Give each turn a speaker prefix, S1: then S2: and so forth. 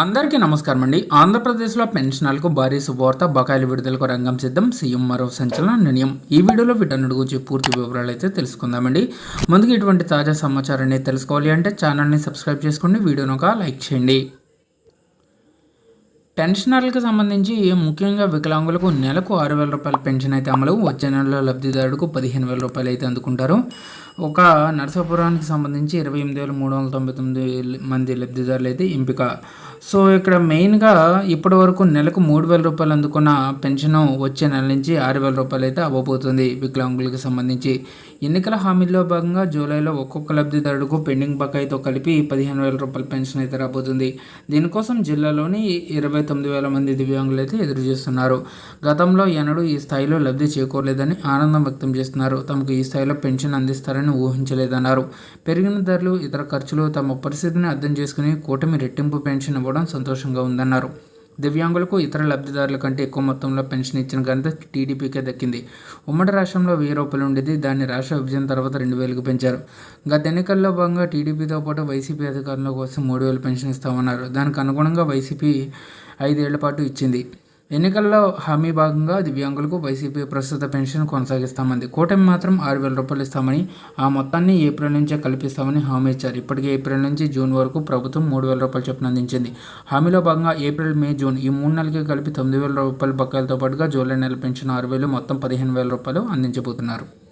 S1: అందరికీ నమస్కారం అండి. ఆంధ్రప్రదేశ్లో పెన్షనర్లకు భారీ శుభవార్త బకాయిలు విడుదలకు రంగం సిద్ధం సీఎం మరో సంచలన నిర్ణయం. ఈ వీడియోలో వీటన్నిటి గురించి పూర్తి వివరాలు అయితే తెలుసుకుందామండి. ముందుగా ఇటువంటి తాజా సమాచారాన్ని తెలుసుకోవాలి అంటే ఛానల్ని సబ్స్క్రైబ్ చేసుకోండి వీడియోను ఒక లైక్ చేయండి. పెన్షనర్లకు సంబంధించి ముఖ్యంగా వికలాంగులకు నెలకు ఆరు వేల రూపాయల పెన్షన్ అయితే అమలు. వచ్చే నెలలో లబ్ధిదారుడికి పదిహేను వేల రూపాయలు అయితే అందుకుంటారు. ఒక నరసాపురానికి సంబంధించి ఇరవై ఎనిమిది వేల మూడు వందల తొంభై తొమ్మిది మంది లబ్ధిదారులు అయితే ఎంపిక. సో ఇక్కడ మెయిన్గా ఇప్పటి వరకు నెలకు మూడు వేల రూపాయలు అందుకున్న పెన్షన్ వచ్చే నెల నుంచి ఆరు వేల రూపాయలు అయితే అవ్వబోతుంది వికలాంగులకు సంబంధించి. ఎన్నికల హామీల్లో భాగంగా జూలైలో ఒక్కొక్క లబ్ధిదారుడుకు పెండింగ్ బకాయితో కలిపి పదిహేను వేల రూపాయల పెన్షన్ అయితే రాబోతుంది. దీనికోసం జిల్లాలోని ఇరవై తొమ్మిది వేల మంది దివ్యాంగులు అయితే ఎదురు చూస్తున్నారు. గతంలో ఎన్నడూ ఈ స్థాయిలో లబ్ధి చేకూరలేదని ఆనందం వ్యక్తం చేస్తున్నారు. తమకు ఈ స్థాయిలో పెన్షన్ అందిస్తారని ఊహించలేదన్నారు. పెరిగిన ధరలు ఇతర ఖర్చులు తమ పరిస్థితిని అర్థం చేసుకుని కూటమి రెట్టింపు పెన్షన్ ఇవ్వడం సంతోషంగా ఉందన్నారు. దివ్యాంగులకు ఇతర లబ్ధిదారుల కంటే ఎక్కువ మొత్తంలో పెన్షన్ ఇచ్చిన ఘనత టీడీపీకే దక్కింది. ఉమ్మడి రాష్ట్రంలో వెయ్యి రూపాయలు ఉండేది దాన్ని రాష్ట్ర విభజన తర్వాత రెండు వేలకు పెంచారు. గత ఎన్నికల్లో భాగంగా టీడీపీతో పాటు వైసీపీ అధికారంలోకి వస్తే మూడు వేలు పెన్షన్ ఇస్తామన్నారు. దానికి అనుగుణంగా వైసీపీ ఐదేళ్ళ పాటు ఇచ్చింది. ఎన్నికల్లో హామీ భాగంగా దివ్యాంగులకు వైసీపీ ప్రస్తుత పెన్షన్ కొనసాగిస్తామంది. కూటమి మాత్రం ఆరు వేల రూపాయలు ఇస్తామని ఆ మొత్తాన్ని ఏప్రిల్ నుంచే కల్పిస్తామని హామీ ఇచ్చారు. ఇప్పటికే ఏప్రిల్ నుంచి జూన్ వరకు ప్రభుత్వం మూడు వేల రూపాయలు చొప్పున అందించింది. హామీలో భాగంగా ఏప్రిల్ మే జూన్ ఈ మూడు నెలలకి కలిపి తొమ్మిది వేల రూపాయల బకాయిలతో పాటుగా జూలై నెల పెన్షన్ ఆరు వేలు మొత్తం పదిహేను వేల రూపాయలు అందించబోతున్నారు.